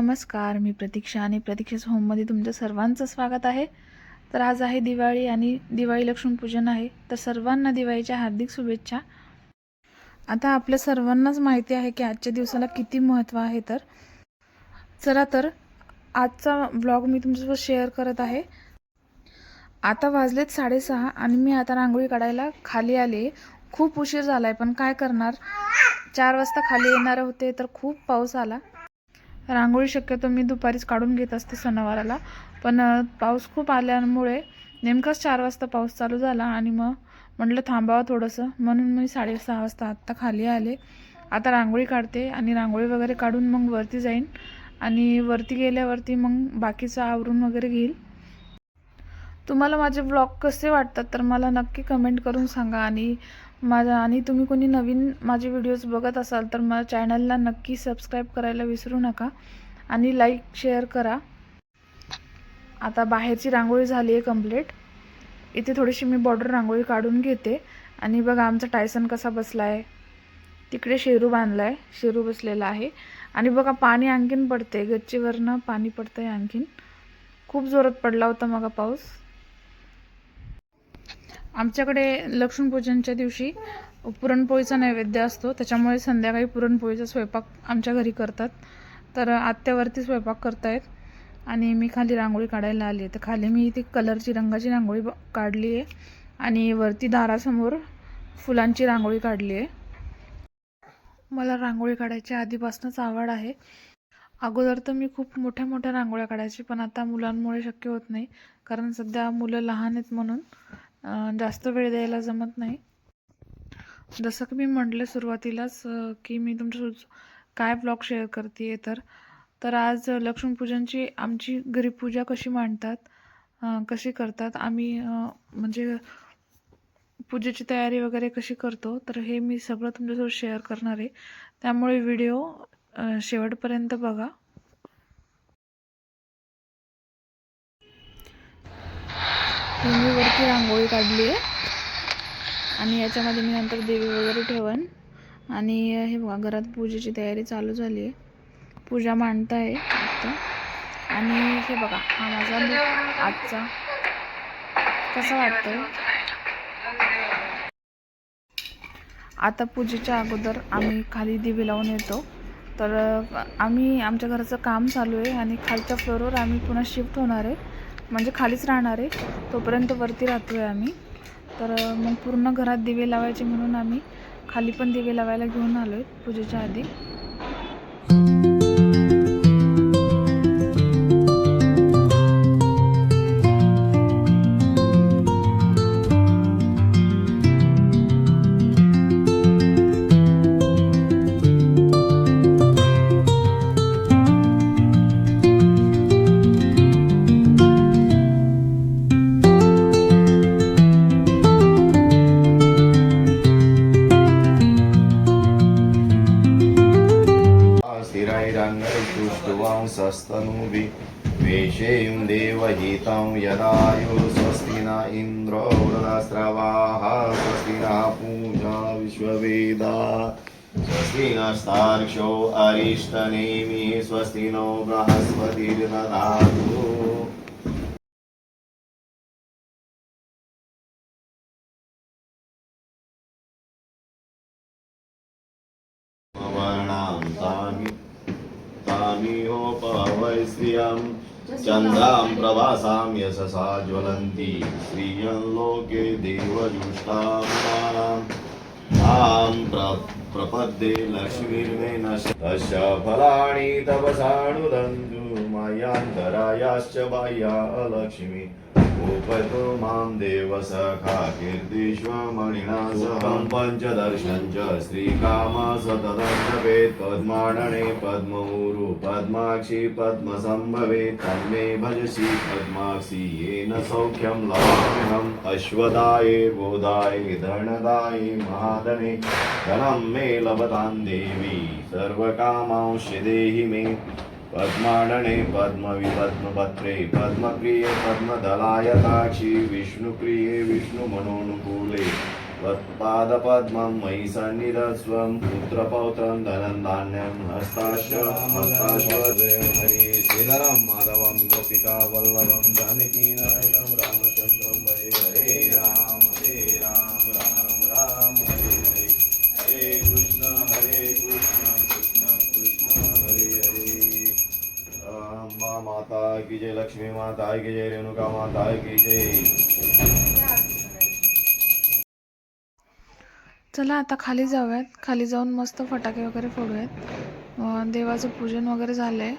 नमस्कार मी प्रतीक्षा आणि प्रतीक्षाच होममध्ये तुमचं सर्वांचं स्वागत आहे. तर आज आहे दिवाळी आणि दिवाळी लक्ष्मीपूजन आहे. तर सर्वांना दिवाळीच्या हार्दिक शुभेच्छा. आता आपल्या सर्वांनाच माहिती आहे की आजच्या दिवसाला किती महत्त्व आहे तर. चला तर आजचा ब्लॉग मी तुमच्यासोबत शेअर करत आहे. आता वाजलेत साडेसहा आणि मी आता रांगोळी काढायला खाली आले खूप उशीर झाला आहे पण काय करणार? चार वाजता खाली येणार होते तर खूप पाऊस आला. रांगोळी शक्यतो मी दुपारीच काढून घेत असते सणावाराला. पण पाऊस खूप आल्यामुळे नेमकाच चार वाजता पाऊस चालू झाला आणि मग म्हटलं थांबावं थोडंसं. म्हणून मी साडेसहा वाजता आत्ता खाली आले. आता रांगोळी काढते आणि रांगोळी वगैरे काढून मग वरती जाईन. आणि वरती गेल्यावरती मग बाकीचं आवरून वगैरे घेईल. तुम्हाला माझे ब्लॉग कसे वाटतात तर मला नक्की कमेंट करून सांगा आणि माझा आणि तुम्ही कोणी नवीन माझे व्हिडिओज बघत असाल तर माझ्या चॅनलला नक्की सबस्क्राईब करायला विसरू नका. आणि लाईक शेअर करा. आता बाहेरची रांगोळी झाली आहे कंप्लीट इथे थोडीशी मी बॉर्डर रांगोळी काढून घेते. आणि बघा आमचा टायसन कसा बसला आहे तिकडे शेरू बांधला आहे शेरू बसलेला आहे. आणि बघा पाणी आणखीन पडते गच्चीवरनं पाणी पडतंय आणखीन. खूप जोरात पडला होता मग पाऊस. आमच्याकडे लक्ष्मीपूजनच्या दिवशी पुरणपोळीचा नैवेद्य असतो. त्याच्यामुळे संध्याकाळी पुरणपोळीचा स्वयंपाक आमच्या घरी करतात. तर आत्यावरती स्वयंपाक करतायत. आणि मी खाली रांगोळी काढायला आली आहे. तर खाली मी ती कलरची रंगाची रांगोळी ब- काढली आहे. आणि वरती दारासमोर फुलांची रांगोळी काढली आहे. मला रांगोळी काढायची आधीपासूनच आवड आहे. अगोदर तर मी खूप मोठ्या मोठ्या रांगोळ्या काढायची पण आता मुलांमुळे शक्य होत नाही. कारण सध्या मुलं लहान आहेत म्हणून जास्त वेळ द्यायला जमत नाही. जसं की मी म्हटलं सुरुवातीलाच की मी तुमच्या काय ब्लॉग शेअर करते तर तर आज लक्ष्मीपूजनची आमची घरी पूजा कशी मांडतात कशी करतात आम्ही म्हणजे पूजेची तयारी वगैरे कशी करतो तर हे मी सगळं तुमच्यासोबत शेअर करणार आहे. त्यामुळे व्हिडिओ शेवटपर्यंत बघा. मी वरती रांगोळी काढली आहे. आणि याच्यामध्ये मी नंतर देवी वगैरे ठेवन. आणि हे बघा घरात पूजेची तयारी चालू झाली आहे. पूजा मांडता आहे आता. आणि हे बघा हा माझा लुक आजचा. कसा वाटतोय? आता पूजेच्या अगोदर आम्ही खाली दिवे लावून येतो. तर आम्ही आमच्या घराचं काम चालू आहे आणि खालच्या फ्लोअरवर आम्ही पुन्हा शिफ्ट होणार आहे. म्हणजे खालीच राहणार आहे. तोपर्यंत वरती राहतो आहे आम्ही. तर मग पूर्ण घरात दिवे लावायचे म्हणून आम्ही खाली पण दिवे लावायला घेऊन आलो आहे पूजेच्या आधी. स्थिरैरङ्गैस्तुष्टुवांसस्तनूभि वेशेयुं देवहितं यदायु स्वस्ति न इन्द्रो वृदस्रवाः स्वस्ति नः पूजा विश्ववेदा। स्वस्ति नस्तार्क्षो अरिष्टनेमिः स्वस्ति नो बृहस्पतिर्दधातु वर्णान्तानि तानि चन्द्रां प्रवासां यशसा ज्वलन्ति। श्रियं लोके देवजुष्टां तां प्र प्रपद्ये लक्ष्मीर्मेन तस्य फलानि तपसानुदन्तु मायान्तरायाश्च बाह्या अलक्ष्मी। उपतो मां देव सखा कीर्तिष्वमणिना सहं। पञ्चदर्शं च श्रीकाम सतदर्शवेत् पद्माडने पद्मऊरु पद्माक्षि पद्मसम्भवे तन्मे भजसि पद्माक्षि येन सौख्यं लभाम्यहम् अश्वदाये बोधाये धनदाये महादने। धनं मे लभतां देवी। सर्वकामांशि देहि मे। पद्माडने पद्मविपद्मपत्रे पद्मप्रिये पद्मदलायताक्षी विष्णुप्रिये विष्णुमनोनुकूले त्वत्पादपद्मं मयि सन्निधस्वं पुत्रपौत्रं धनं धान्यं हस्ताश्व हस्ताश्वदेव हरि श्रीधरं माधवं गोपिका वल्लभं जानकीनायकं रामचन्द्रं जय लक्ष्मी माता की जय रेणुका माता की जय। चला आता खाली जाऊयात. खाली जाऊन मस्त फटाके वगैरे फोडूयात. देवाचं पूजन वगैरे झालंय.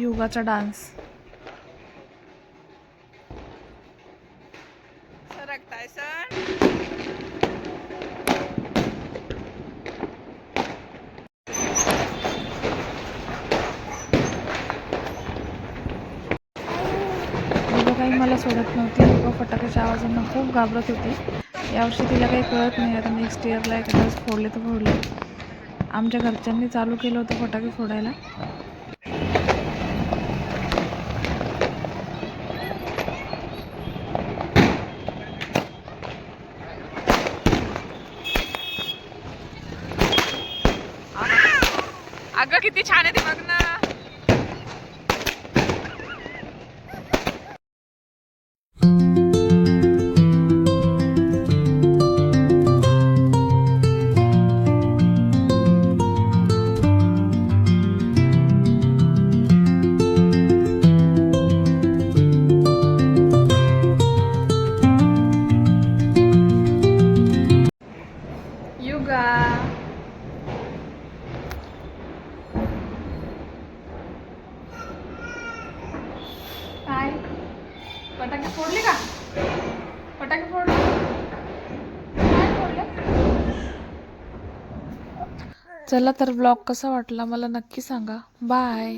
योगाचा डान्स. काही मला सोडत नव्हती. योगा फटाक्याच्या आवाजांना खूप घाबरत होती. यावर्षी तिला काही कळत नाही. आता नेक्स्ट इयरला एखाद्या वेळेस फोडले तर फोडले. आमच्या घरच्यांनी चालू केलं होतं फटाके फोडायला. अगं किती छान आहे फटाके फोडले का? फटाके फोडले? काय फोडले? चला तर ब्लॉग कसा वाटला मला नक्की सांगा. बाय.